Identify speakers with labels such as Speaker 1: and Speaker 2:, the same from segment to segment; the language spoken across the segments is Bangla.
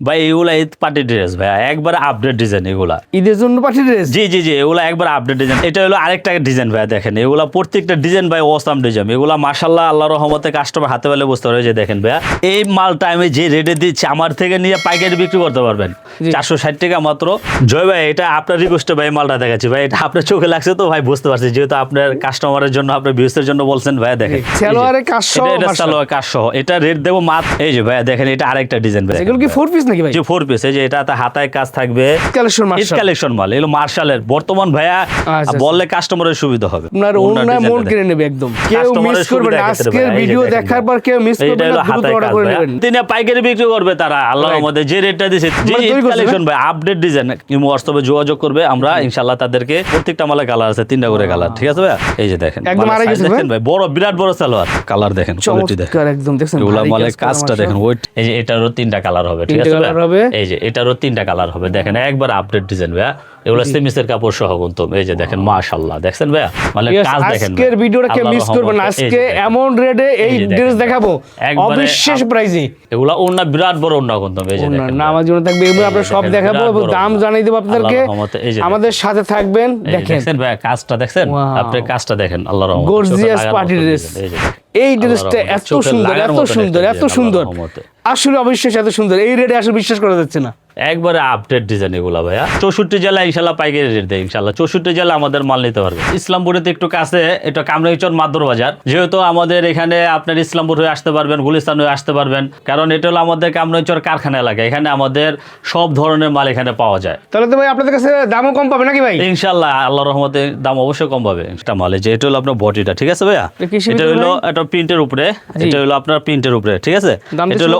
Speaker 1: ভাই এগুলা ঈদ পার্টি ড্রেস ভাই একবার আপডেট ডিজাইন এগুলা।
Speaker 2: ঈদের জন্য পাঠিয়ে ড্রেস?
Speaker 1: জি জি জি এগুলা একবার আপডেট ডিজাইন এটা হলো আরেকটা ডিজাইন ভাই দেখেন। এগুলা প্রত্যেকটা ডিজাইন ভাই অসাম ডিজাইন এগুলা মাশাল্লাহ আল্লাহ রহমতে কাস্টমার হাতে পেলে বুঝতে পারবে যে দেখেন ভাইয়া। এই মালটা আমি যে রেটে দিচ্ছি আমার থেকে নিয়ে পাইকারি বিক্রি করতে পারবেন। চারশো ষাট টাকা মাত্র। জয় ভাই এটা আপনার রিকোয়েস্টে ভাই মালটা দেখাচ্ছি। ভাই এটা আপনার চোখে লাগছে তো ভাই বুঝতে পারছি। যেহেতু আপনার কাস্টমারের জন্য আপনার ভিউসের জন্য বলছেন ভাই দেখেন।
Speaker 2: সালোয়ারের কাজ সহ
Speaker 1: এটা- এটা সালোয়ার কাজ সহ। এটা রেট দেবো মাত্র এই যে ভাইয়া দেখেন এটা আরেকটা ডিজাইন ভাই
Speaker 2: এগুলো কি ফোর পিস নাকি ভাই?
Speaker 1: যে ফোর পিস এই যে এটাতে হাতায় কাজ থাকবে।
Speaker 2: কালেকশন
Speaker 1: মাল এগুলো মার্শালের। বর্তমান ভাইয়া
Speaker 2: আচ্ছা,
Speaker 1: বললে কাস্টমারের সুবিধা হবে।
Speaker 2: আপনার মন কিনে নেবে একদম। কেউ মিস করবে না। আজকের ভিডিও দেখার পর কেউ মিস করবে না দ্রুত অর্ডার করে নেবেন।
Speaker 1: তিনি পাইকারি বিক্রি করবে তারা আল্লাহর. মধ্যে যে রেটটা দিছে যে কালেকশন ভাই আপডেট ডিজাইন ইমো যোগাযোগ করবে আমরা ইনশাআল্লাহ তাদেরকে প্রত্যেকটা মালে কালার আছে তিনটা করে কালার ঠিক আছে ভাই এই যে দেখেন
Speaker 2: একদম আড়াই গেছে ভাই।
Speaker 1: দেখেন ভাই বড় বিরাট বড় সালোয়ার কালার দেখেন কোয়ালিটি দেখেন।
Speaker 2: একদম
Speaker 1: মালে কাজটা দেখেন ওয়েট এই যে এটারও তিনটা কালার হবে ঠিক আছে? ভাই?
Speaker 2: হবে।
Speaker 1: এই যে এটারও তিনটা কালার হবে। দেখেন একবার আপডেট ডিজাইন ভাইয়া। এগুলো সেমিসের কাপড় সহ এই যে দেখেন মাশাআল্লাহ। দেখছেন ভাইয়া? মানে কাজ দেখেন
Speaker 2: আজকের ভিডিওটা
Speaker 1: আল্লাহর
Speaker 2: মিস আজকে এমন রেটে এই
Speaker 1: দেখেন।
Speaker 2: ড্রেস দেখাবো। অবিশ্বাস প্রাইজে
Speaker 1: এগুলা বিরাট বড় এই যে দেখেন
Speaker 2: জন্য থাকবে এগুলো আমরা সব দেখাবো এবং দাম। জানিয়ে দেবো আপনাদেরকে। আমাদের সাথে থাকবেন দেখেন।
Speaker 1: দেখছেন ভাই কাজটা দেখছেন? আপনি কাজটা দেখেন আল্লাহর রহমতে। মতো
Speaker 2: dress।
Speaker 1: ডিজাইন, এই দেখেন।
Speaker 2: ড্রেসটা এত সুন্দর এত সুন্দর এত সুন্দর। আসলে অবিশ্বাস এত সুন্দর। এই রেটে আসলে বিশ্বাস করা যাচ্ছে না।
Speaker 1: একবারে আপডেট ডিজাইন এগুলা ভাইয়া। চৌষট্টি জেলা ইনশাল্লাহ পাইকারি রেট দেয় ইনশাল্লাহ চৌষট্টি জেলা আমাদের মাল নিতে পারবে। ইসলামপুরেতে একটু কাছে এটা কামরাইচর মাদুর বাজার। যেহেতু আমাদের এখানে আপনার ইসলামপুর হয়ে আসতে পারবেন গুলিস্তান হয়ে আসতে পারবেন কারণ এটা হলো আমাদের কামরাইচর কারখানা এলাকা। এখানে আমাদের সব ধরনের মাল এখানে পাওয়া যায়।
Speaker 2: তাহলে তো ভাই আপনাদের কাছে দামও কম পাবে নাকি ভাই?
Speaker 1: ইনশাল্লাহ আল্লাহ রহমতে দাম অবশ্যই কম পাবে। এটা মালে যে এটা হলো আপনার বডিটা ঠিক আছে ভাইয়া?
Speaker 2: এটা
Speaker 1: হলো? এটা প্রিন্টের উপরে এটা হলো আপনার প্রিন্টের উপরে ঠিক আছে? এটা হলো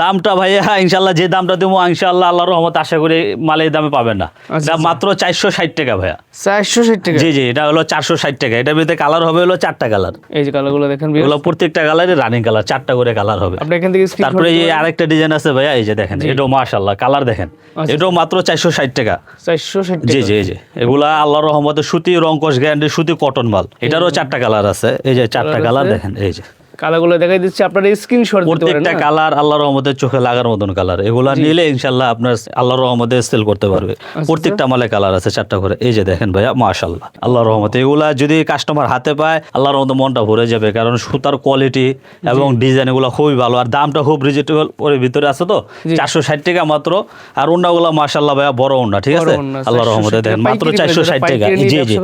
Speaker 1: দামটা ভাইয়া ইনশাল্লাহ যে দামটা দেবো ইনশাল্লাহ আল্লাহ রহমত আশা করি মালে এই দামে পাবেন না।
Speaker 2: আচ্ছা,
Speaker 1: এটা
Speaker 2: আচ্ছা।
Speaker 1: মাত্র চারশো ষাট টাকা ভাইয়া।
Speaker 2: চারশো ষাট টাকা?
Speaker 1: জি জি এটা হলো চারশো ষাট টাকা। এটার ভিতরে কালার হবে হলো চারটা কালার
Speaker 2: এই যে কালারগুলো দেখেন
Speaker 1: এগুলো প্রত্যেকটা কালারে রানিং কালার চারটা করে কালার হবে।
Speaker 2: আপনি এখান থেকে
Speaker 1: তারপরে এই আরেকটা ডিজাইন আছে ভাইয়া এই যে দেখেন এটাও মাশাল্লাহ কালার দেখেন।
Speaker 2: আচ্ছা।
Speaker 1: এটাও মাত্র চারশো ষাট টাকা।
Speaker 2: চারশো ষাট
Speaker 1: জি জি জি এগুলা আল্লাহর রহমতে সুতি রঙ্কশ গ্যারান্টি সুতি কটন মাল। এটারও চারটা কালার আছে। এই যে চারটা কালার দেখেন এই যে।
Speaker 2: কালারগুলো দেখাই দিচ্ছি। আপনারা স্ক্রিনশট দিতে পারেন
Speaker 1: প্রত্যেকটা? কালার আল্লাহর রহমতে চোখে লাগার মতন কালার। এগুলা নিলে ইনশাল্লাহ আপনার আল্লাহর রহমতে সেল করতে পারবে।
Speaker 2: আচ্ছা,
Speaker 1: প্রত্যেকটা মালে কালার আছে চারটা করে। এই যে দেখেন ভাইয়া মাশাল্লাহ আল্লাহর রহমতে এগুলা যদি কাস্টমার হাতে পায় আল্লাহর রহমতে মনটা ভরে যাবে। কারণ সুতার কোয়ালিটি এবং ডিজাইন এগুলো খুবই ভালো। আর দামটা খুব রিজনেবল ওর ভিতরে আছে তো? চারশো ষাট টাকা মাত্র। আর ওনাগুলো মাশাল্লাহ ভাইয়া বড় ওনা ঠিক আছে? আল্লাহর রহমতে দেখেন মাত্র চারশো ষাট টাকা। জি জি।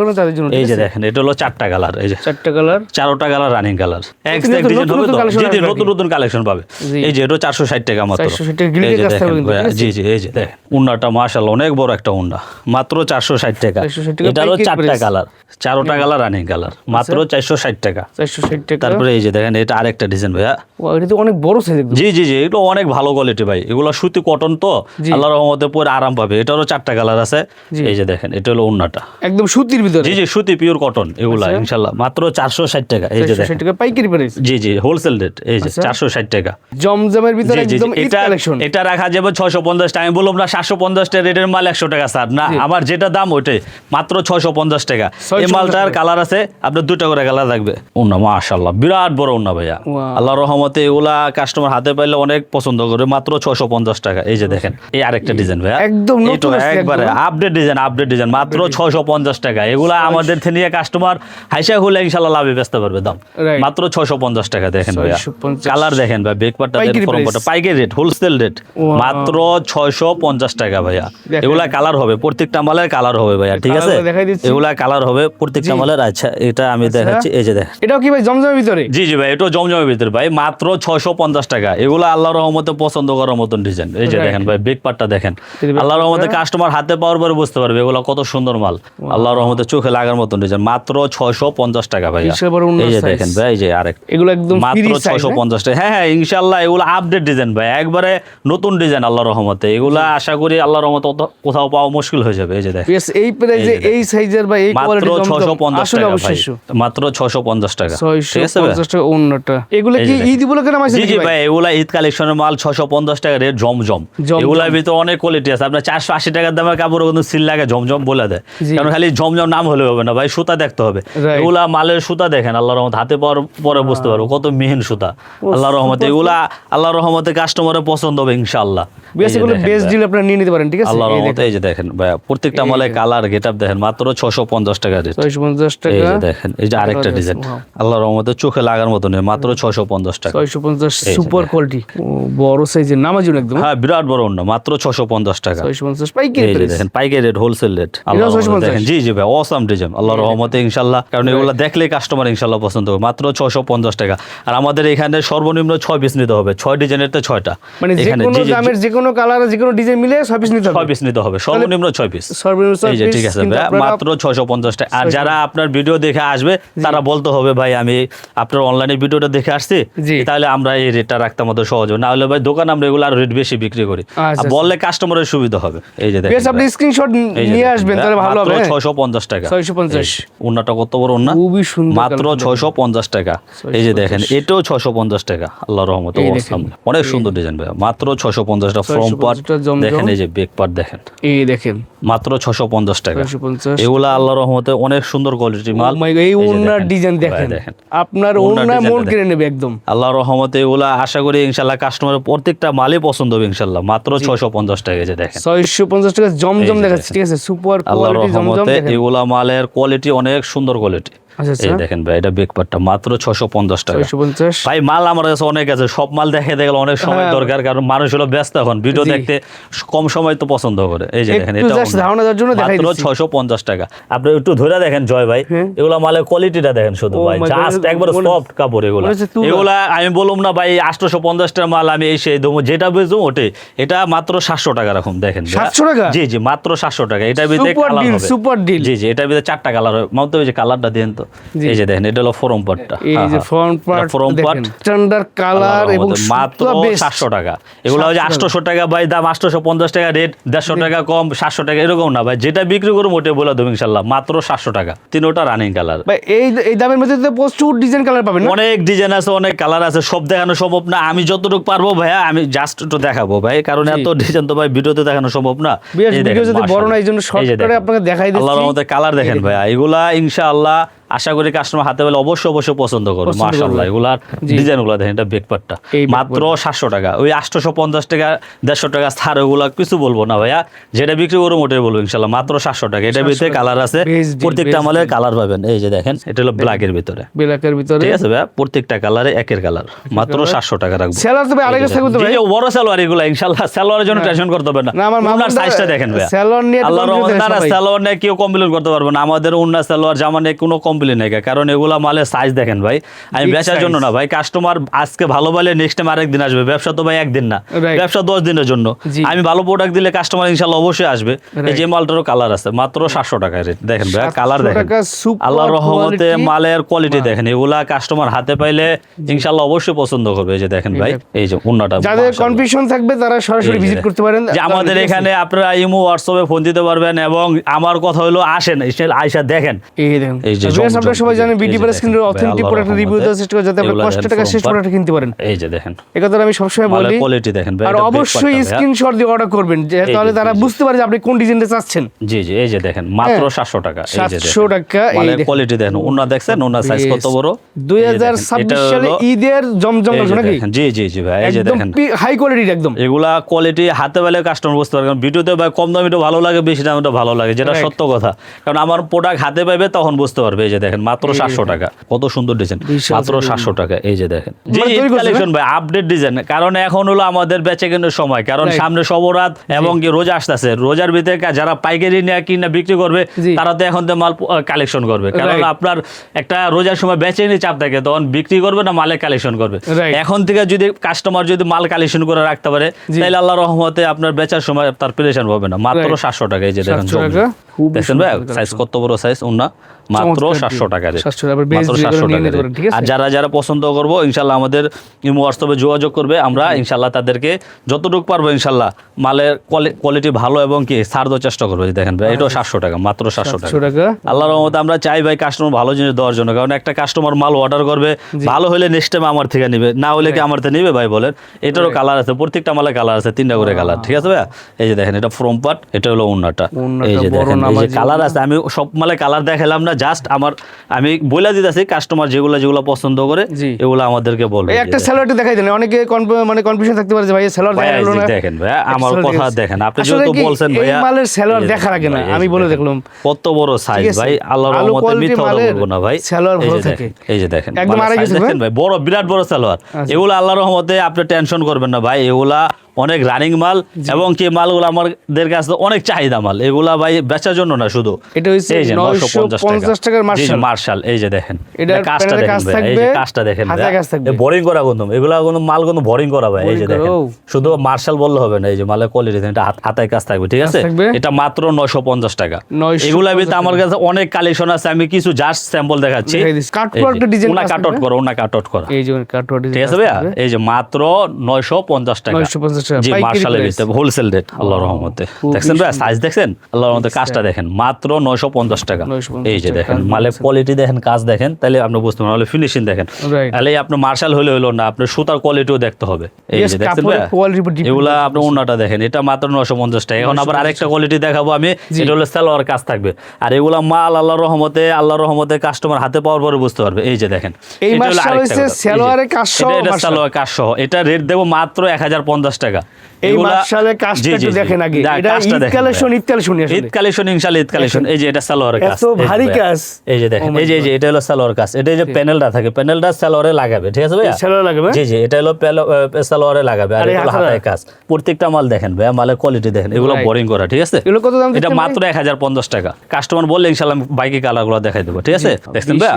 Speaker 1: এই যে দেখেন এটা হলো চারটা কালার। এই যে
Speaker 2: চারটা কালার?
Speaker 1: চারোটা কালার রানিং কালার এক
Speaker 2: নতুন নতুন
Speaker 1: কালেকশন পাবে। এই যে এটা চারশো ষাট টাকা মাত্র।
Speaker 2: 460 টাকা গ্রিলের
Speaker 1: এই যে
Speaker 2: কাজ
Speaker 1: দেখেন
Speaker 2: থাকবে কিন্তু,
Speaker 1: ভাইয়া,
Speaker 2: ঠিক আছে?
Speaker 1: জি জি এই যে দেখেন উন্নাটা অনেক বড় একটা উন্না। মাত্র চারশো ষাট টাকা।
Speaker 2: 460 টাকা
Speaker 1: এটারও
Speaker 2: পাইকারি
Speaker 1: চারটা কালার চারোটা কালার রানিং কালার মাত্র চারশো ষাট টাকা।
Speaker 2: চারশো ষাট টাকা।
Speaker 1: তারপরে এই যে দেখেন এটা আরেকটা ডিজাইন ভাইয়া।
Speaker 2: এটা তো অনেক বড় সাইজ
Speaker 1: জি জি জি এটা অনেক ভালো কোয়ালিটি ভাই। এগুলো সুতি কটন তো।
Speaker 2: জি।
Speaker 1: আল্লাহর রহমতে পরে আরাম পাবে। এটারও চারটা কালার আছে। এই যে দেখেন এটা হলো উন্নাটা।
Speaker 2: একদম সুতির ভিতরে।
Speaker 1: জি জি সুতি পিওর কটন এগুলা
Speaker 2: আচ্ছা।
Speaker 1: ইনশাল্লাহ মাত্র চারশো ষাট টাকা। এই যে দেখেন।
Speaker 2: পাইকারি প্রাইস
Speaker 1: জি জি হোলসেল রেট এই যে
Speaker 2: আচ্ছা।
Speaker 1: চারশো ষাট টাকা।
Speaker 2: জমজমের ভিতরে একদম ঈদ কালেকশন
Speaker 1: এটা রাখা যাবে ছয়শো পঞ্চাশ টাকা। আমি বললাম না টাকা রেটের মাল একশো টাকা স্যার। না আমার যেটা দাম ওইটাই মাত্র ছয়শো পঞ্চাশ টাকা। এই মালটার কালার আছে আপনার দুটা করে কালার থাকবে। বিরাট বড় ভাইয়া। রহমতে এগুলা কাস্টমার হাতে পাইলে অনেক পছন্দ করে মাত্র ছয়শো পঞ্চাশ টাকা। এই যে দেখেন এই আরেকটা ডিজাইন ভাইয়া।
Speaker 2: একদম নতুন
Speaker 1: একবারে আপডেট ডিজাইন আপডেট ডিজাইন মাত্র ছয়শো পঞ্চাশ টাকা। এগুলা আমাদের থেকে নিয়ে কাস্টমার হাইসা হলে ইনশাল্লাহ লাভে বেচতে পারবে দাম. মাত্র ছয়শো পঞ্চাশ পঞ্চাশ টাকা দেখেন ভাইয়া। কালার দেখেন ভাই বেকপারটা
Speaker 2: পাইকারি
Speaker 1: রেট হোলসেল রেট মাত্র ছয়শো পঞ্চাশ টাকা ভাইয়া। এগুলা কালার হবে প্রত্যেকটা মালের কালার হবে ভাইয়া ঠিক আছে। এগুলা কালার হবে প্রত্যেকটা মালের আচ্ছা এটা আমি দেখাচ্ছি এই যে দেখেন।
Speaker 2: এটাও কি ভাই জমজমের ভিতরে?
Speaker 1: জি জি ভাই এটাও জমজমের ভিতরে ভাই মাত্র ছয়শো পঞ্চাশ টাকা। এগুলো আল্লাহ রহমতে পছন্দ করার মতন ডিজাইন এই যে দেখেন ভাই বেগপাটটা দেখেন। আল্লাহ রহমতে কাস্টমার হাতে পাওয়ার পরে বুঝতে পারবে এগুলো কত সুন্দর মাল। আল্লাহ রহমতে চোখে লাগার মতন ডিজাইন মাত্র ছয়শো পঞ্চাশ টাকা ভাই এই যে দেখেন ভাই এই যে আরেক
Speaker 2: এগুলো একদম
Speaker 1: মাত্র
Speaker 2: ফ্রি সাইজ
Speaker 1: ছয়শো পঞ্চাশ টাকা। হ্যাঁ হ্যাঁ ইনশাল্লাহ এগুলো আপডেট ডিজাইন ভাই। একবারে নতুন ডিজাইন আল্লাহ রহমতে। এগুলা আশা করি আল্লাহ রহমতে কোথাও পাওয়া মুশকিল হয়ে যাবে। এই যে দেখেন।
Speaker 2: এই প্রাইজে
Speaker 1: এই
Speaker 2: সাইজের বা এই কোয়ালিটির
Speaker 1: টাকা ভাই মাত্র টাকা
Speaker 2: ছয়শো
Speaker 1: ঠিক আছে ভাই?
Speaker 2: পঞ্চাশ টাকা অন্যটা। এগুলো কি ঈদ উপলক্ষে নামাইছে
Speaker 1: জি জি
Speaker 2: ভাই?
Speaker 1: এগুলা ঈদ কালেকশনের মাল ছশো পঞ্চাশ টাকা রেট জমজম। এগুলার ভিতরে অনেক কোয়ালিটি আছে। আপনার চারশো আশি টাকার দামের কাপড় কিন্তু সিল লাগে জমজম বলে দেয়। কারণ খালি জমজম নাম হলে হবে না ভাই সুতা দেখতে হবে. এগুলা মালের সুতা দেখেন আল্লাহর রহমত। হাতে পাওয়ার পরে বুঝতে পারবেন। পারব কত মিহিন সুতা। আল্লাহ রহমতে এগুলা আল্লাহ রহমতে কাস্টমারের পছন্দ হবে ইনশাআল্লাহ। দেখেন
Speaker 2: বেস্ট ডিল আপনারা নিয়ে নিতে পারেন ঠিক আছে?
Speaker 1: আল্লাহ রহমতে এই যে দেখেন ভাইয়া প্রত্যেকটা মালে কালার গেটআপ দেখেন মাত্র ছশো পঞ্চাশ টাকা রেট
Speaker 2: ছয়শো পঞ্চাশ
Speaker 1: এই যে দেখেন এই যে আরেকটা ডিজাইন. আল্লাহ রহমতে চোখে লাগার মতো নেই মাত্র ছশো পঞ্চাশ টাকা।
Speaker 2: ছয়শো পঞ্চাশ
Speaker 1: এই যে
Speaker 2: সুপার কোয়ালিটি বড় সাইজের নামাজুন একদম
Speaker 1: হ্যাঁ বিরাট বড় অন্য মাত্র ছশো পঞ্চাশ টাকা।
Speaker 2: ছয়শো পঞ্চাশ পাইকারি
Speaker 1: এই যে দেখেন পাইকারি রেট হোলসেল রেট আল্লাহ দেখেন জি জি ভাই অসাম ডিজাইন আল্লাহ রহমতে ইনশাল্লাহ কারণ এগুলো দেখলে কাস্টমার ইনশাল্লাহ পছন্দ হবে মাত্র ছশো পঞ্চাশ টাকা আর আমাদের এখানে সর্বনিম্ন ছয় পিস নিতে হবে। ছয় ডিজাইনের তো ছয়টা।
Speaker 2: মানে যে কোনো দামের যে কোনো কালার যে কোনো ডিজাইন মিলে ছয় পিস নিতে
Speaker 1: ছয়
Speaker 2: হবে
Speaker 1: পিস নিতে হবে। সর্বনিম্ন ছয় পিস
Speaker 2: সর্বনিম্ন ছয় piece,
Speaker 1: ঠিক আছে মাত্র ছয়শো পঞ্চাশ টাকা। আর যারা আপনার ভিডিও দেখে আসবে তারা বলতে হবে ভাই আমি আপনার অনলাইনে ভিডিওটা দেখে আসছি। তাহলে আমরা এই রেটটা রাখতে আমাদের সহজ না হলে ভাই দোকান আমরা এগুলো আর রেট বেশি বিক্রি করি।
Speaker 2: আচ্ছা,
Speaker 1: বললে কাস্টমারের সুবিধা হবে। এই যে দেখেন
Speaker 2: আপনি স্ক্রিনশট নিয়ে আসবেন তাহলে ভালো হবে হ্যাঁ?
Speaker 1: ছয়শো পঞ্চাশ টাকা।
Speaker 2: 650
Speaker 1: উন্নাটা কত বড় উন্না?
Speaker 2: খুবই সুন্দর
Speaker 1: মাত্র
Speaker 2: colour
Speaker 1: ছয়শো পঞ্চাশ টাকা। এই যে দেখেন এটাও ছশো পঞ্চাশ টাকা আল্লাহ রহমত অনেক সুন্দর ডিজাইন ভাই মাত্র ছয়শো পঞ্চাশ টাকা ফ্রম পার্ট
Speaker 2: 650 টা জমজম।
Speaker 1: দেখেন এই যে বেক পার্ট দেখেন।
Speaker 2: এই দেখেন।
Speaker 1: মাত্র ছশো পঞ্চাশ টাকা। এগুলা আল্লাহ রহমতে অনেক সুন্দর কোয়ালিটি মাল।
Speaker 2: Oh এই ওনার ডিজাইন দেখেন
Speaker 1: দেখেন।
Speaker 2: আপনার ওনার মন কেড়ে নেবে একদম।
Speaker 1: আল্লাহ রহমতে এগুলা আশা করি ইনশাল্লাহ কাস্টমারের প্রত্যেকটা মালই পছন্দ হবে ইনশাল্লাহ মাত্র ছশো পঞ্চাশ টাকা যে দেখেন।
Speaker 2: ছয়শো পঞ্চাশ টাকা জমজম দেখাচ্ছে ঠিক আছে? সুপার
Speaker 1: আল্লাহ
Speaker 2: কোয়ালিটি জমজম
Speaker 1: রহমতে এগুলা মালের কোয়ালিটি অনেক সুন্দর কোয়ালিটি এই
Speaker 2: আচ্ছা।
Speaker 1: দেখেন ভাই এটা বেক মাত্র ছশো পঞ্চাশ টাকা। ভাই মাল আমার কাছে অনেক আছে সব মাল দেখে দেখলে অনেক সময়
Speaker 2: হ্যাঁ।
Speaker 1: দরকার কারণ মানুষ হলো ব্যস্ত এখন। ভিডিও দেখতে কম সময় তো পছন্দ করে। এই যে দেখেন এটা
Speaker 2: ধারণা দেওয়ার জন্য
Speaker 1: মাত্র
Speaker 2: দিচ্ছি।
Speaker 1: পঞ্চাশ টাকা। আপনি একটু ধরে দেখেন জয় ভাই
Speaker 2: হ্যাঁ।
Speaker 1: মালের কোয়ালিটিটা দেখেন শুধু
Speaker 2: Oh
Speaker 1: ভাই। জাস্ট একবার সফট কাপড় এগুলা।
Speaker 2: হচ্ছে তুলা।
Speaker 1: এগুলা আমি বললাম না ভাই আটশোশো পঞ্চাশ টাকা মাল আমি এই সেই দেবো। যেটা বেচবো ওটাই। এটা মাত্র সাতশো টাকা রাখুন দেখেন।
Speaker 2: 700 টাকা?
Speaker 1: জি জি মাত্র সাতশো টাকা। এটা ভিতরে
Speaker 2: সুপার
Speaker 1: কালার হবে।
Speaker 2: সুপার ডিল
Speaker 1: জি জি ভিতরে চারটা কালার হবে। মাত্র ওই যে কালারটা দেন তো। এই যে দেখেন এটা হলো ফরম পার্টটা।
Speaker 2: এই যে
Speaker 1: ফরম পার্ট
Speaker 2: স্ট্যান্ডার্ড কালার এবং
Speaker 1: মাত্র
Speaker 2: সুতা বেস্ট
Speaker 1: সাতশো টাকা। এগুলো হচ্ছে
Speaker 2: 700
Speaker 1: আটশোশো টাকা ভাই দাম আটশোশো পঞ্চাশ টাকা রেট দেড়শো টাকা কম সাতশো টাকা এরকম না ভাই যেটা বিক্রি করব ওটাই বলে দেবো ইনশাল্লাহ মাত্র সাতশো টাকা। তিনোটা রানিং কালার
Speaker 2: ভাই এই এই দামের মধ্যে তো প্রচুর ডিজাইন কালার পাবেন না?
Speaker 1: অনেক ডিজাইন আছে অনেক কালার আছে সব দেখানো সম্ভব না। আমি যতটুকু পারব ভাইয়া আমি জাস্ট একটু দেখাবো ভাই কারণ এত ডিজাইন তো ভাই ভিডিওতে দেখানো সম্ভব না।
Speaker 2: ভিডিও যদি বড় না এই জন্য
Speaker 1: মাশাআল্লাহ। এই যে
Speaker 2: শর্ট করে আপনাকে দেখাই দিচ্ছি।
Speaker 1: আল্লাহর রহমতে কালার দেখেন ভাইয়া। এগুলা ইনশাআল্লাহ আশা করি কাস্টমার হাতে পেলে অবশ্যই অবশ্যই পছন্দ করবে
Speaker 2: করবে।
Speaker 1: এগুলার। ডিজাইনগুলো দেখেন এটা
Speaker 2: এই
Speaker 1: মাত্র সাতশো টাকা। ওই আটশোশো পঞ্চাশ টাকা দেড়শো টাকা ছাড় ওগুলা কিছু বলব না ভাইয়া। যেটা বিক্রি করব ওটাই বলব ইনশাল্লাহ মাত্র সাতশো টাকা। এটার ভিতরে কালার আছে। প্রত্যেকটা মালের কালার পাবেন। এই যে দেখেন এটা হলো ব্ল্যাকের ভিতরে।
Speaker 2: ব্ল্যাকের ভিতরে।
Speaker 1: ঠিক আছে ভাইয়া? প্রত্যেকটা কালারে একের কালার মাত্র সাতশো টাকা রাখব। বড় সালোয়ার এগুলা ইনশাল্লাহ সালোয়ারের জন্য টেনশন করতে হবে না।
Speaker 2: আমার
Speaker 1: সাইজটা দেখেন ভাইয়া।
Speaker 2: সালোয়ার নিয়ে
Speaker 1: আল্লাহর
Speaker 2: confuse
Speaker 1: রহমতে না,
Speaker 2: হয়
Speaker 1: না,
Speaker 2: সবাই।
Speaker 1: সালোয়ার নিয়ে কেউ কমপ্লেন করতে পারবে না। আমাদের উন্না সালোয়ার জামা নিয়ে কোনো কমপ্লেন নেই কারণ এগুলা মালের সাইজ দেখেন ভাই। আমি বেচার জন্য না ভাই কাস্টমার আজকে ভালো বলে নেক্সট টাইম আরেকদিন আসবে ব্যবসা তো ভাই একদিন না। ব্যবসা দশ দিনের জন্য। আমি ভালো প্রোডাক্ট দিলে কাস্টমার ইনশাল্লাহ অবশ্যই আসবে। এই যে মালটারও কালার আছে মাত্র সাতশো টাকা রেট দেখেন ভাই কালার দেখেন। আল্লাহর রহমতে মালের কোয়ালিটি দেখেন এগুলা কাস্টমার হাতে পাইলে ইনশাল্লাহ অবশ্যই পছন্দ করবে এই যে দেখেন ভাই এই যে উন্নাটা
Speaker 2: যাদের কনফিউশন থাকবে তারা সরাসরি ভিজিট করতে পারেন।
Speaker 1: যে আমাদের এখানে আপনারা ইমো হোয়াটসঅ্যাপে ফোন দিতে পারবেন এবং আমার কথা হলো আসেন
Speaker 2: এই দেখুন।
Speaker 1: এই যে জমজম
Speaker 2: আপনারা সবাই জানেন বিডি প্রেস কিন্তু অথেন্টিক প্রোডাক্ট রিভিউ দেওয়ার চেষ্টা করে যাতে আপনি কষ্ট টাকা শেষ প্রোডাক্ট কিনতে পারেন।
Speaker 1: এই যে দেখেন
Speaker 2: এই আমি সবসময় বলি
Speaker 1: কোয়ালিটি দেখেন
Speaker 2: আর অবশ্যই। স্ক্রিনশট দিয়ে অর্ডার করবেন তাহলে তারা বুঝতে পারে যে আপনি কোন ডিজাইনটা চাচ্ছেন।
Speaker 1: জি জি এই যে দেখেন মাত্র
Speaker 2: হ্যাঁ।
Speaker 1: সাতশো টাকা এই যে
Speaker 2: 700 টাকা, এই
Speaker 1: কোয়ালিটি দেখেন। ওনা দেখছেন ওনা সাইজ কত বড়?
Speaker 2: দুই
Speaker 1: এই যে
Speaker 2: হাজার
Speaker 1: দেখেন,
Speaker 2: ছাব্বিশ
Speaker 1: এটা
Speaker 2: সালে ঈদের জমজম নাকি?
Speaker 1: জি জি জি ভাই এই যে
Speaker 2: একদম
Speaker 1: দেখেন।
Speaker 2: হাই কোয়ালিটির একদম।
Speaker 1: এগুলা কোয়ালিটি হাতে পেলে কাস্টমার বুঝতে পারে কারণ ভিডিওতে ভাই কম দামিটা ভালো লাগে বেশি দামিটা ভালো লাগে যেটা সত্য কথা। কারণ আমার প্রোডাক্ট হাতে পাইবে তখন বুঝতে পারবে এই যে দেখেন মাত্র সাতশো টাকা। কত সুন্দর ডিজাইন মাত্র সাতশো টাকা। এই যে দেখেন। জি
Speaker 2: মানে?
Speaker 1: কালেকশন ভাই আপডেট ডিজাইন কারণ এখন হলো আমাদের বেচে কেনার সময়। কারণ সামনে সবরাত এবং কি রোজা আসতেছে। রোজার ভিতরে যারা পাইকারি নিয়ে কিনা বিক্রি করবে তারা তো এখন তো মাল কালেকশন করবে। কারণ আপনার একটা রোজার সময় বেচে নিয়ে চাপ থাকে তখন বিক্রি করবে না মালে কালেকশন করবে। এখন থেকে যদি কাস্টমার যদি মাল কালেকশন করে রাখতে পারে। তাহলে আল্লাহ রহমতে আপনার বেচার সময় তার প্রেশান হবে না। মাত্র সাতশো টাকা এই যে দেখেন
Speaker 2: 700
Speaker 1: দেখছেন ভাই? সাইজ কত বড় সাইজ উন্না। মাত্র সাতশো টাকা রে
Speaker 2: 700 টাকা, বেশ
Speaker 1: মাত্র
Speaker 2: deal করে
Speaker 1: সাতশো
Speaker 2: নিয়ে
Speaker 1: টাকা
Speaker 2: নিতে
Speaker 1: রে।
Speaker 2: পারেন, ঠিক আছে?
Speaker 1: আর যারা যারা পছন্দ করব ইনশাল্লাহ আমাদের হোয়াটসঅ্যাপে যোগাযোগ করবে। আমরা ইনশাল্লাহ তাদেরকে যতটুকু পারব ইনশাল্লাহ মালের কোয়ালিটি ভালো এবং কি দেওয়ার চেষ্টা করব। দেখেন ভাই এটাও সাতশো টাকা মাত্র সাতশো টাকা।
Speaker 2: 700 টাকা।
Speaker 1: আল্লাহ রহমতে আমরা চাই ভাই কাস্টমার ভালো জিনিস দেওয়ার জন্য কারণ একটা কাস্টমার মাল অর্ডার করবে ভালো হলে নেক্সট টাইম আমার থেকে নিবে না হলে কি আমার থেকে নিবে ভাই বলেন? এটারও কালার আছে প্রত্যেকটা মালে কালার আছে তিনটা করে কালার ঠিক আছে ভাই এই যে দেখেন এটা ফ্রম পার্ট এটা হলো উন্নাটা এই যে দেখেন এই যে কালার আছে আমি সব মালে কালার দেখালাম না জাস্ট আমার আমি বলে দিতেছি কাস্টমার যেগুলো যেগুলো পছন্দ করে এগুলো আমাদেরকে বলবে।
Speaker 2: একটা স্যালোয়ারটা দেখাই দেন। অনেকে মানে কনফিউশন থাকতে পারে যে ভাই স্যালোয়ার
Speaker 1: দেখেন
Speaker 2: একটা
Speaker 1: আমার কথা দেখেন আপনি যেহেতু বলছেন
Speaker 2: এই মালের স্যালোয়ার দেখার আগে না আমি বলে দেখলাম।
Speaker 1: কত বড় সাইজ ভাই আল্লাহর
Speaker 2: আলু
Speaker 1: রহমতে মিথ্যা বলব না ভাই।
Speaker 2: সালোয়ার
Speaker 1: এই
Speaker 2: ভালো থাকে।
Speaker 1: এই যে দেখেন
Speaker 2: একদম আড়াই
Speaker 1: দেখেন
Speaker 2: ভাই?
Speaker 1: ভাই বড় বিরাট বড় সালোয়ার
Speaker 2: আচ্ছা।
Speaker 1: এগুলো আল্লাহর রহমতে আপনি টেনশন করবেন না ভাই এগুলা অনেক রানিং মাল এবং কি মালগুলো আমাদের কাছে অনেক চাহিদা মাল। এগুলা ভাই বেচার জন্য না শুধু।
Speaker 2: এটা হচ্ছে 950 টাকার মার্শাল।
Speaker 1: মার্শাল এই যে দেখেন। এটা কাজটা দেখেন ভাই, এই যে কাজটা দেখেন বোরিং করা কিন্তু এগুলা কোনো মাল কোনো বোরিং করা ভাই এই যে দেখেন। শুধু মার্শাল বললে হবে না এই যে মালের কোয়ালিটি এটা হাত- হাতায় কাজ থাকবে ঠিক আছে? এটা মাত্র নয়শো পঞ্চাশ টাকা।
Speaker 2: 950
Speaker 1: এগুলা ভিতরে আমার কাছে অনেক কালেকশন আছে আমি কিছু জাস্ট স্যাম্পল দেখাচ্ছি।
Speaker 2: একটা design
Speaker 1: ওনা কাট আউট করো ওনা কাট আউট করো।
Speaker 2: এই যে কাটওয়ার্ড
Speaker 1: ঠিক আছে ভাইয়া? এই যে মাত্র নয়শো পঞ্চাশ টাকা।
Speaker 2: 950 টাকা,
Speaker 1: জি
Speaker 2: পাইকারি
Speaker 1: মার্শালের হোলসেল রেট আল্লাহর রহমতে। দেখছেন ভাইয়া সাইজ দেখছেন? আল্লাহর রহমতে কাজটা দেখেন মাত্র নয়শো পঞ্চাশ টাকা। এই যে দেখেন
Speaker 2: কাজ
Speaker 1: কোয়ালিটি দেখেন কাজ দেখেন তাহলে আপনি বুঝতে পারবেন ফিনিশিং দেখেন। তাহলে আপনি মার্শাল হলে হলো না আপনার সুতার কোয়ালিটিও দেখতে হবে। এই যে দেখছেন এগুলা। অন্যটা দেখেন এটা মাত্র নশো পঞ্চাশ টাকা। এখন আবার আরেকটা কোয়ালিটি দেখাবো আমি। এটা হলো সালোয়ার কাজ থাকবে। আর এগুলা মাল আল্লাহর রহমতে আল্লাহর রহমতে কাস্টমার হাতে পাওয়ার পরে বুঝতে পারবে। এই যে দেখেন
Speaker 2: এই মার্শাল হচ্ছে সালোয়ারের কাজ সহ
Speaker 1: এটা- এটা সালোয়ার কাজ সহ এটা রেট দেবো মাত্র এক হাজার পঞ্চাশ টাকা।
Speaker 2: এই
Speaker 1: এগুলা-
Speaker 2: মার্শালের কাজটা
Speaker 1: জি, জি,
Speaker 2: একটু দেখেন আগে। এটা
Speaker 1: কাজটা
Speaker 2: ঈদ
Speaker 1: দেখেন কালেকশন ঈদ কালেকশন এই যে এটা সালোয়ারের কাজ।
Speaker 2: এত ভারী কাজ।
Speaker 1: এই যে দেখেন
Speaker 2: Oh
Speaker 1: এই যে এই যে এটা হলো সালোয়ার কাজ। এটা যে প্যানেলটা থাকে প্যানেলটা সালোয়ারে লাগাবে ঠিক আছে ভাইয়া?
Speaker 2: সালোয়ার লাগবে?
Speaker 1: জি জি এটা হলো সালোয়ারে লাগাবে আর এটা হাতায় কাজ। প্রত্যেকটা মাল দেখেন ভাইয়া মালের কোয়ালিটি দেখেন এগুলো বোরিং করা ঠিক আছে?
Speaker 2: এগুলো কত দাম
Speaker 1: এটা মাত্র এক হাজার পঞ্চাশ টাকা। কাস্টমার বললে ইনশাল্লাহ বাইকে কালারগুলো দেখাই দেবো ঠিক আছে? দেখছেন ভাইয়া?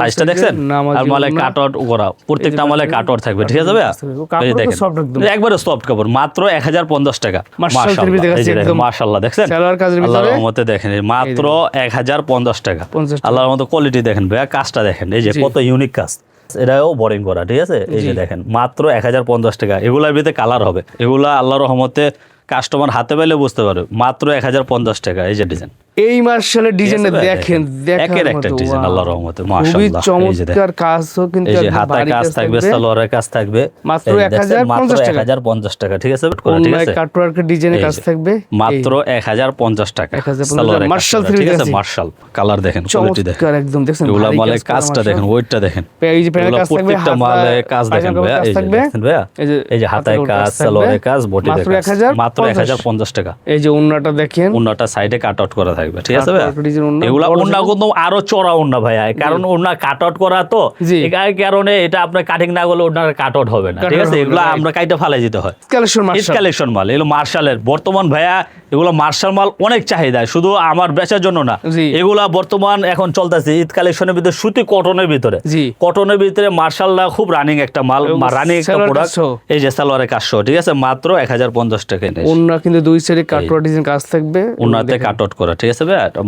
Speaker 1: সাইজটা দেখছেন? আর মালে। কাট আউট করা প্রত্যেকটা মালে কাট আউট থাকবে ঠিক আছে ভাইয়া? এই দেখেন। একবারে সফট কাপড় মাত্র এক হাজার পঞ্চাশ টাকা। মার্শাল্লাহ দেখছেন? আল্লাহর দেখেন মাত্র এক হাজার পঞ্চাশ টাকা।
Speaker 2: 50 টাকা।
Speaker 1: আল্লাহর মতো কোয়ালিটি দেখেন ভাইয়া কাজটা দেখেন। এই যে কত ইউনিক কাজ। এটাও বোরিং করা ঠিক আছে? এই যে দেখেন মাত্র এক হাজার পঞ্চাশ টাকা। এগুলার ভিতরে কালার হবে। এগুলা আল্লাহর রহমতে কাস্টমার হাতে পেলে বুঝতে পারবে। মাত্র এক হাজার পঞ্চাশ টাকা এই যে ডিজাইন
Speaker 2: এই মার্শালের ডিজাইনটা দেখেন
Speaker 1: একের একটা ডিজাইন আল্লাহর রহমতে মাশাআল্লাহ। এই যে দেখেন।
Speaker 2: চমৎকার কাজও কিন্তু
Speaker 1: এই যে হাতায় কাজ থাকবে সালোয়ারের কাজ থাকবে।
Speaker 2: মাত্র
Speaker 1: এই যে দেখছেন,
Speaker 2: 1050 টাকা।
Speaker 1: এক হাজার পঞ্চাশ টাকা ঠিক আছে ঠিক আছে?
Speaker 2: কাটওয়ার্কের
Speaker 1: এই
Speaker 2: কাজ থাকবে
Speaker 1: মাত্র এক হাজার পঞ্চাশ টাকা সালোয়ারের
Speaker 2: মার্শাল
Speaker 1: ঠিক আছে। মার্শাল কালার দেখেন কোয়ালিটি দেখেন।
Speaker 2: চমৎকার একদম দেখছেন?
Speaker 1: এগুলা মালে কাজটা দেখেন ওয়েটটা দেখেন।
Speaker 2: এই যে প্যানেল কাজ থাকবে
Speaker 1: প্রত্যেকটা মালে কাজ দেখেন
Speaker 2: কাজ
Speaker 1: এই যে
Speaker 2: থাকবে।
Speaker 1: দেখছেন ভাইয়া।
Speaker 2: এই যে
Speaker 1: হাতায় কাজ
Speaker 2: কাজ
Speaker 1: সালোয়ারের কাজ বটিতে
Speaker 2: মাত্র 1050
Speaker 1: এক হাজার পঞ্চাশ টাকা।
Speaker 2: এই যে ওন্নাটা দেখেন।
Speaker 1: উন্নাটা সাইডে কাট আউট করা থাকবে ঠিক আছে এগুলা। কিন্তু আরও চড়া ভাইয়া কারণ কাট আউট করা তো এই কারণে এটা আপনার কাটিং না করলে ওনার কাট আউট হবে না ঠিক আছে? এগুলা আমরা কাইটা ফালাই দিতে হয়।
Speaker 2: কালেকশন
Speaker 1: মাল এগুলো মার্শালের। বর্তমান ভাইয়া এগুলো মার্শাল মাল অনেক চাহিদা শুধু আমার বেচার জন্য না। এগুলা বর্তমান এখন চলতেছে ঈদ কালেকশনের ভিতরে সুতি কটনের ভিতরে। কটনের ভিতরে মার্শালটা খুব রানিং একটা মাল রানিং একটা প্রোডাক্ট এই যে সালোয়ারের কাজ সহ, ঠিক আছে? মাত্র এক হাজার পঞ্চাশ টাকা
Speaker 2: ওন্না কিন্তু দুই সাইডে কাটওয়ার্ড ডিজাইন কাজ থাকবে।
Speaker 1: উন্নাতে কাট আউট করা ঠিক আছে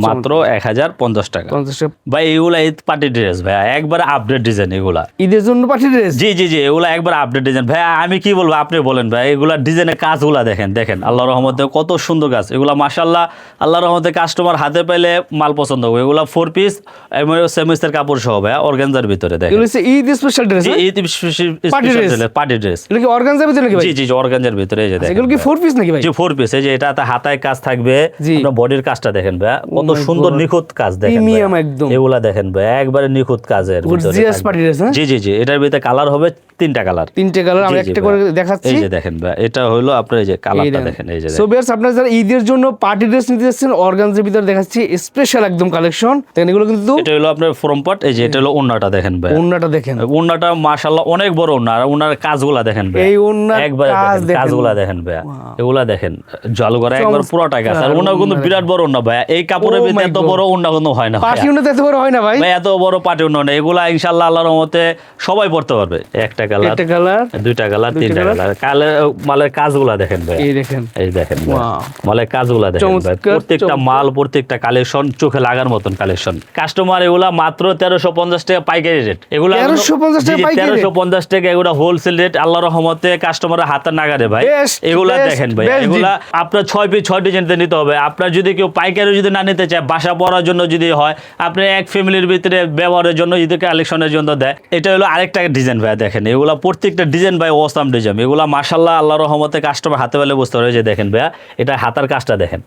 Speaker 1: মাত্র এক হাজার পঞ্চাশ টাকা।
Speaker 2: পঞ্চাশ টাকা।
Speaker 1: ভাই এগুলা ঈদ পার্টি ড্রেস ভাইয়া একবার আপডেট ডিজাইন এগুলা।
Speaker 2: ঈদের জন্য পাঠিয়ে ড্রেস
Speaker 1: জি জি জি এগুলা একবার আপডেট ডিজাইন ভাই আমি কি বলব আপনি বলেন ভাই এগুলা ডিজাইনের কাজগুলা দেখেন দেখেন আল্লাহ রহমতে কত সুন্দর কাজ। এগুলা মাশাল্লাহ আল্লাহ রহমতে কাস্টমার হাতে পাইলে মাল পছন্দ হবে। এগুলা ফোর পিস সেমিস্টার কাপড় সহ ভাই অর্গানজার ভিতরে দেখেন।
Speaker 2: Eid special dress
Speaker 1: Eid
Speaker 2: dress?
Speaker 1: Party dress
Speaker 2: এগুলো কি অর্গানজার ভিতরে নাকি ভাই?
Speaker 1: জি জি অর্গানজার ভিতরে এই যে
Speaker 2: আচ্ছা,
Speaker 1: দেখেন
Speaker 2: এগুলো কি ফোর পিস নাকি ভাই?
Speaker 1: জি ফোর পিস এই যে এটাতে হাতায় কাজ থাকবে আপনার বডির কাজটা দেখেন ভাই কত সুন্দর. নিখুঁত কাজ দেখেন ভাই।
Speaker 2: একদম।
Speaker 1: এগুলা দেখেন ভাই একবারে নিখুঁত কাজের
Speaker 2: হ্যাঁ?
Speaker 1: জি জি জি এটার ভিতরে কালার হবে তিনটা কালার
Speaker 2: তিনটে কালার আমি একটা করে দেখাচ্ছি
Speaker 1: এই যে দেখেন ভাই এটা হলো আপনার এই যে কালারটা দেখেন এই যে
Speaker 2: সো
Speaker 1: দেখেন।
Speaker 2: বিয়ার্স আপনারা যারা ঈদের জন্য পার্টি ড্রেস নিতে যাচ্ছেন অর্গানজের ভিতরে দেখাচ্ছি স্পেশাল একদম কালেকশন দেখেন এগুলো কিন্তু
Speaker 1: এটা হলো আপনার ফ্রম পার্ট এই যে এটা হলো ওন্নাটা দেখেন ভাই
Speaker 2: ওন্নাটা দেখেন
Speaker 1: ওন্নাটা মাশাআল্লাহ অনেক বড় ওন্না আর ওনার কাজগুলা দেখেন ভাই
Speaker 2: এই ওন্নার
Speaker 1: একবারে
Speaker 2: কাজ
Speaker 1: দেখেন
Speaker 2: দেখেন।
Speaker 1: কাজগুলা দেখেন ভাই এগুলা দেখেন জল করা একবার পুরোটা কাজ আর ওনা কিন্তু বিরাট বড় ওন্না ভাই এই কাপড়ের
Speaker 2: Oh
Speaker 1: ভিতরে এত বড় ওন্না কিন্তু হয় না
Speaker 2: পার্টি উন্নত এত বড় হয় না ভাই।
Speaker 1: ভাই এত বড় পাটি উন্নয়ন এগুলা ইনশাল্লাহ আল্লাহর রহমতে সবাই পড়তে পারবে। একটা কালার
Speaker 2: একটা কালার
Speaker 1: দুইটা কালার তিনটা কালার কালে মালের কাজগুলা দেখেন ভাই
Speaker 2: এই দেখেন।
Speaker 1: এই দেখেন। মালের কাজগুলা দেখেন ভাই প্রত্যেকটা মাল প্রত্যেকটা কালেকশন চোখে লাগার মতন কালেকশন কাস্টমার এগুলা মাত্র তেরোশো পঞ্চাশ টাকা পাইকারি রেট এগুলা
Speaker 2: 1350 টাকা পাইকারি
Speaker 1: তেরোশো পঞ্চাশ টাকা এগুলা হোলসেল রেট আল্লাহ রহমতে কাস্টমারের হাতে নাগারে ভাই। এগুলা দেখেন ভাই এগুলা আপনার ছয় পিস ছয় ডিজাইনতে নিতে হবে। আপনার যদি কেউ পাইকারি যদি না নিতে চায় বাসা পড়ার জন্য যদি হয় আপনি এক ফ্যামিলির ভিতরে ব্যবহারের জন্য যদি কালেকশনের জন্য দেয় এটা হলো আরেকটা ডিজাইন ভাই দেখেন এগুলো প্রত্যেকটা ডিজাইন ভাই ওসাম ডিজাইন এগুলো মার্শাল্লাহ আল্লাহ রহমতে কাস্টমার হাতে পেলে বুঝতে পারে যে দেখেন ভাইয়া এটা হাতার কাজটা দেখেন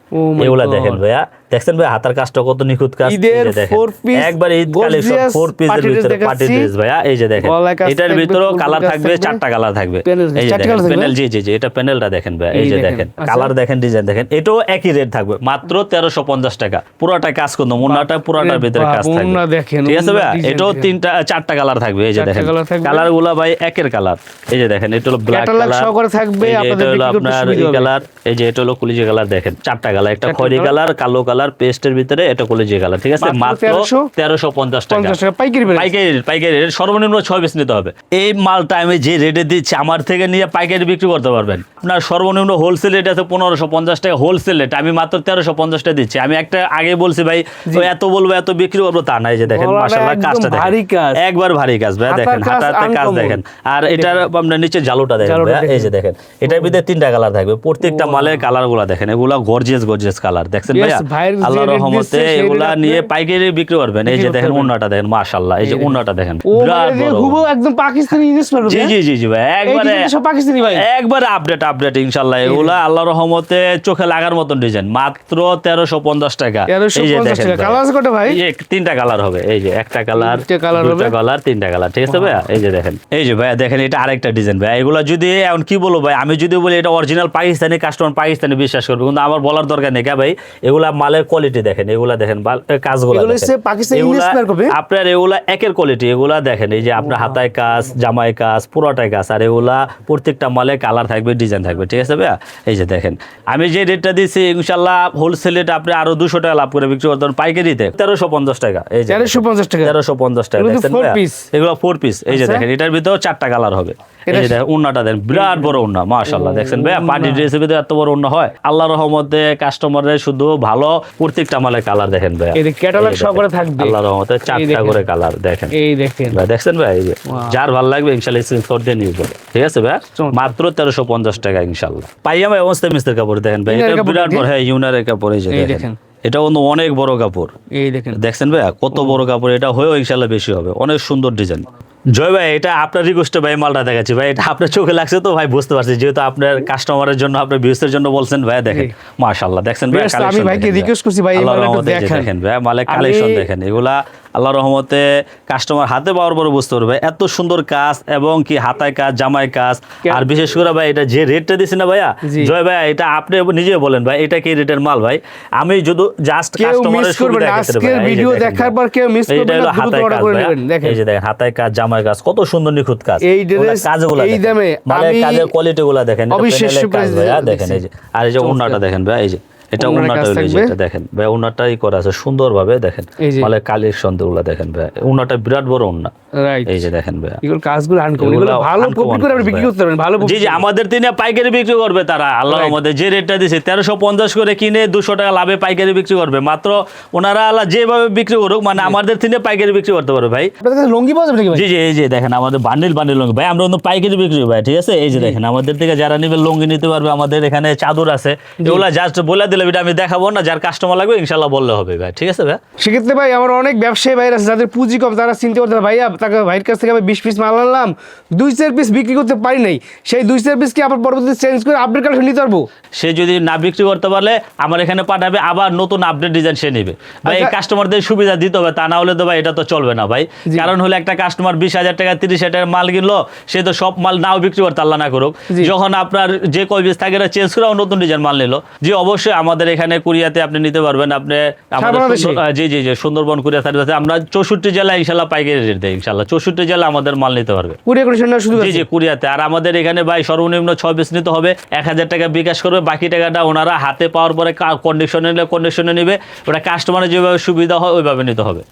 Speaker 1: এগুলো
Speaker 2: এগুলা
Speaker 1: দেখেন ভাইয়া। দেখছেন ভাই হাতার কাজটা কত নিখুঁত কাজ।
Speaker 2: ঈদের four piece
Speaker 1: একবার ঈদ কালেকশন ফোর পিসের ভিতরে পার্টি। ড্রেস ভাইয়া এই যে দেখেন। এটার
Speaker 2: ফুল
Speaker 1: কালার থাকবে। চারটা কালার থাকবে। এই যে? প্যানেল জি জি জি এটা প্যানেলটা দেখেন ভাই এই যে
Speaker 2: দেখেন।
Speaker 1: কালার দেখেন ডিজাইন দেখেন এটাও একই রেট থাকবে মাত্র তেরোশো পঞ্চাশ টাকা। পুরোটা কাজ করতো মুন্নাটা পুরোটার ভিতরে কাজ থাকবে।
Speaker 2: দেখেন,
Speaker 1: ঠিক আছে ভাই এটাও তিনটা চারটা কালার থাকবে এই যে দেখেন। কালারগুলা ভাই একের কালার। এই যে দেখেন এটা হলো ব্ল্যাক কালার।
Speaker 2: থাকবে, আপনাদের
Speaker 1: হলো আপনার এই কালার। এই যে এটা হলো কলিজি কালার দেখেন চারটা কালার একটা খয়রি কালার কালো কালার পেস্টের ভিতরে এটা কলিজি কালার ঠিক আছে?
Speaker 2: মাত্র
Speaker 1: মাত্র
Speaker 2: 1300
Speaker 1: তেরোশো পঞ্চাশ টাকা।
Speaker 2: পাইকারি
Speaker 1: পাইকারি পাইকারি রেট সর্বনিম্ন ছয় পিস নিতে হবে। এই মালটা আমি যে রেটে দিচ্ছি আমার থেকে নিয়ে পাইকারি বিক্রি করতে পারবেন। আপনার সর্বনিম্ন হোলসেল রেট আছে পনেরোশো পঞ্চাশ টাকা হোলসেল রেট আমি মাত্র তেরোশো পঞ্চাশ টাকা দিচ্ছি। আমি একটা আগে বলছি ভাই এত বলব এত বিক্রি করব তা নাই যে দেখেন মাসাল্লাহ কাজটা
Speaker 2: ভারী কাজ।
Speaker 1: দেখেন একবার ভারী কাজ ভাই দেখেন
Speaker 2: কাজ
Speaker 1: হাতাতে কাজ দেখেন। আর এটার আপনার নিচে জালুটা দেখেন এই যে
Speaker 2: দেখেন।
Speaker 1: এটার ভিতরে তিনটা কালার থাকবে প্রত্যেকটা মালের কালারগুলা দেখেন এগুলা গর্জিয়াস গর্জিয়াস কালার। দেখছেন
Speaker 2: Yes, যে
Speaker 1: রহমতে এগুলা নিয়ে পাইকারি বিক্রি করবেন। এই যে দেখেন দেখেন মাশাল্লাহ এই যে দেখেন
Speaker 2: হুবহু একদম পাকিস্তানি
Speaker 1: জি জি জি জি ভাই একবারে
Speaker 2: সব পাকিস্তানি ভাই।
Speaker 1: একবারে আপডেট আপডেট ইনশাল্লাহ এগুলা আল্লাহ রহমতে চোখে লাগার মতন ডিজাইন মাত্র তেরোশো পঞ্চাশ টাকা। এই যে দেখেন
Speaker 2: কালার আছে কটা ভাই?
Speaker 1: এই তিনটা কালার হবে এই যে একটা কালার
Speaker 2: তিনটে colour
Speaker 1: দুটা। কালার তিনটা কালার ঠিক আছে ভাইয়া এই যে দেখেন এই যে ভাইয়া দেখেন এটা আরেকটা ডিজাইন ভাই এগুলা যদি এখন কি বলব ভাই আমি যদি বলি এটা অরিজিনাল পাকিস্তানি কাস্টমার পাকিস্তানি বিশ্বাস করবে কিন্তু আমার বলার দরকার নেই কে ভাই? এগুলা মালের কোয়ালিটি দেখেন এগুলা দেখেন কাজগুলা? আপনার এগুলা একের কোয়ালিটি এগুলা দেখেন এই যে আপনার হাতায় কাজ জামাই কাজ পুরোটাই কাজ আর এগুলা প্রত্যেকটা মালে কালার থাকবে ডিজাইন থাকবে ঠিক আছে ভাইয়া? এই যে দেখেন আমি যে রেটটা দিচ্ছি ইনশাল্লাহ হোলসেল রেট আপনি আরও দুশো টাকা লাভ করে বিক্রি করতে পাইকারিতে তেরোশো পঞ্চাশ টাকা এই যে
Speaker 2: তেরোশো পঞ্চাশ টাকা।
Speaker 1: তেরোশো পঞ্চাশ টাকা
Speaker 2: এগুলো
Speaker 1: ফোর পিস এই যে
Speaker 2: আচ্ছা।
Speaker 1: দেখেন এটার ভিতরেও চারটা কালার হবে। এই
Speaker 2: এটা-
Speaker 1: যে দেখেন উন্নাটা দেন বিরাট বড় উন্না মাশাল্লাহ দেখছেন ভাইয়া? পার্টি ড্রেসের ভিতরে এত বড় উন্না হয়। আল্লাহ রহমতে কাস্টমারের শুধু ভালো প্রত্যেকটা মালের কালার দেখেন ভাইয়া।
Speaker 2: এই
Speaker 1: এই
Speaker 2: সহকারে থাকবে।
Speaker 1: আল্লাহ রহমতে চারটা করে কালার দেখেন।
Speaker 2: এই দেখেন।
Speaker 1: ভাই দেখছেন ভাই? এই যে যার ভালো লাগবে ইনশাল্লাহ স্ক্রিনশট দিয়ে নিয়ে যাবে। ঠিক আছে ভাই? মাত্র তেরোশো পঞ্চাশ টাকা ইনশাল্লাহ। পাইয়ামা অবস্থা মিস্ত্রির কাপড় দেখেন ভাই। এটা বিরাট বড় হ্যাঁ ইউনারের কাপড় এই যে দেখেন। এটা কিন্তু অনেক বড় কাপড়।
Speaker 2: এই দেখেন।
Speaker 1: দেখছেন ভাইয়া কত বড় কাপড় এটা হয়েও ইনশাল্লাহ বেশি হবে। অনেক সুন্দর ডিজাইন জয় ভাই এটা আপনার রিকোয়েস্টে ভাই মালটা দেখাচ্ছি। ভাই এটা আপনার চোখে লাগছে তো ভাই বুঝতে পারছি। যেহেতু আপনার কাস্টমারের জন্য আপনার ভিউসের জন্য বলছেন ভাই দেখেন। মাশাআল্লাহ দেখছেন ভাই
Speaker 2: আমি ভাইকে request করছি, ভাই, এই মালটা দেখেন।
Speaker 1: ভাই
Speaker 2: আমি-
Speaker 1: কালেকশন দেখেন। এগুলা আল্লাহ রহমতে কাস্টমার হাতে পাওয়ার পরে বুঝতে পারবে। এত সুন্দর কাজ এবং কি হাতায় কাজ জামাই কাজ। আর বিশেষ করে ভাই এটা যে রেটটা দিছি না ভাইয়া জয় ভাই এটা আপনি নিজে বলেন ভাই এটা কি রেটের মাল ভাই? আমি যদি জাস্ট কাস্টমারের। সুবিধা
Speaker 2: আজকের
Speaker 1: দেখেন
Speaker 2: দেখার পর কেউ
Speaker 1: এইটা
Speaker 2: করবেন না, দ্রুত
Speaker 1: কাজ
Speaker 2: করে নেবেন, দেখেন।
Speaker 1: এই যে দেখেন হাতায় কাজ জামাই কাজ কত সুন্দর নিখুঁত কাজ।
Speaker 2: এই ড্রেস
Speaker 1: কাজগুলো
Speaker 2: এই দামে মানে
Speaker 1: কাজের কোয়ালিটিগুলো দেখেন
Speaker 2: অবিশ্বাস্য
Speaker 1: দেখেন এই যে আর এই যে ওন্নাটা দেখেন ভাই এই যে। এটা
Speaker 2: উন্নার
Speaker 1: উন্নাটা
Speaker 2: কাজ
Speaker 1: যে
Speaker 2: থাকবে।
Speaker 1: এটা দেখেন। ভাই উন্নাটাই করা আছে। সুন্দরভাবে দেখেন। মালের কালেকশনগুলা দেখেন ভাই। উন্নাটা বিরাট বড়
Speaker 2: রাইট
Speaker 1: এই যে দেখেন ভাই।
Speaker 2: এগুলো কাজগুলো আনকমন
Speaker 1: এগুলো
Speaker 2: ভালো প্রফিট করে আপনি বিক্রি করতে পারবেন ভালো
Speaker 1: জি জি আমাদের তিনি পাইকারি বিক্রি করবে তারা।
Speaker 2: Right.
Speaker 1: মধ্যে যে রেটটা দিছে তেরোশো পঞ্চাশ করে কিনে দুশো টাকা লাভে পাইকারি বিক্রি করবে। মাত্র ওনারা আল্লাহ যেভাবে বিক্রি করুক মানে আমাদের তিনি পাইকারি বিক্রি করতে পারবে ভাই।
Speaker 2: আপনাদের কাছে লুঙ্গি পাওয়া যাবে নাকি ভাই?
Speaker 1: জি জি এই যে দেখেন আমাদের বান্ডিল বান্ডিল লঙ্গি। ভাই আমরা কিন্তু পাইকারি বিক্রি করি ভাই ঠিক আছে? এই যে দেখেন আমাদের থেকে যারা নিবে লঙ্গি নিতে পারবে আমাদের এখানে চাদর আছে। এগুলা জাস্ট বলে দিলে এটা আমি দেখাবো না যার কাস্টমার লাগবে ইনশাল্লাহ বললে হবে ভাই ঠিক আছে ভাই?
Speaker 2: সেক্ষেত্রে ভাই আমার অনেক ব্যবসায়ী ভাইরা আছে যাদের পুঁজি কম তারা চিন্তা করতে ভাইয়া তাকে ভাইয়ের কাছ থেকে আমি বিশ পিস মাল আনলাম দুই চার পিস বিক্রি করতে পারি নাই। সেই দুই চার পিস কি আবার পরবর্তীতে চেঞ্জ করে আপডেট কালেকশন নিতে পারব।
Speaker 1: সে যদি না বিক্রি করতে পারলে আমার এখানে পাঠাবে আবার নতুন আপডেট ডিজাইন সে নেবে। ভাই এই
Speaker 2: আচ্ছা।
Speaker 1: কাস্টমারদের সুবিধা দিতে হবে তা না হলে তো ভাই এটা তো চলবে না ভাই। কারণ হলে একটা কাস্টমার বিশ হাজার টাকা তিরিশ হাজার টাকার মাল কিনলো সে তো সব মাল নাও বিক্রি করতে আল্লাহ না করুক। যখন আপনার যে কয় পিস থাকে চেঞ্জ করে নতুন ডিজাইন মাল নিল। যে অবশ্যই আমাদের এখানে কুরিয়াতে আপনি নিতে পারবেন। আপনি জি জি জি সুন্দরবন কুরিয়া সার্ভিস আছে। আমরা চৌষট্টি জেলা ইনশাল্লাহ পাইকারি রেট দেয় ইনশাল্লাহ। চৌষট্টি জেলা আমাদের মাল নিতে পারবে।
Speaker 2: সুযোগ
Speaker 1: জি জি কুরিয়াতে। আর আমাদের এখানে ভাই সর্বনিম্ন ছয় পিস নিতে হবে। এক হাজার টাকা বিকাশ করবে। বাকি টাকাটা ওনারা হাতে পাওয়ার পরে কন্ডিশনে নিলে কন্ডিশনে নিবে। ওটা কাস্টমারের যেভাবে সুবিধা হয় ওইভাবে নিতে হবে।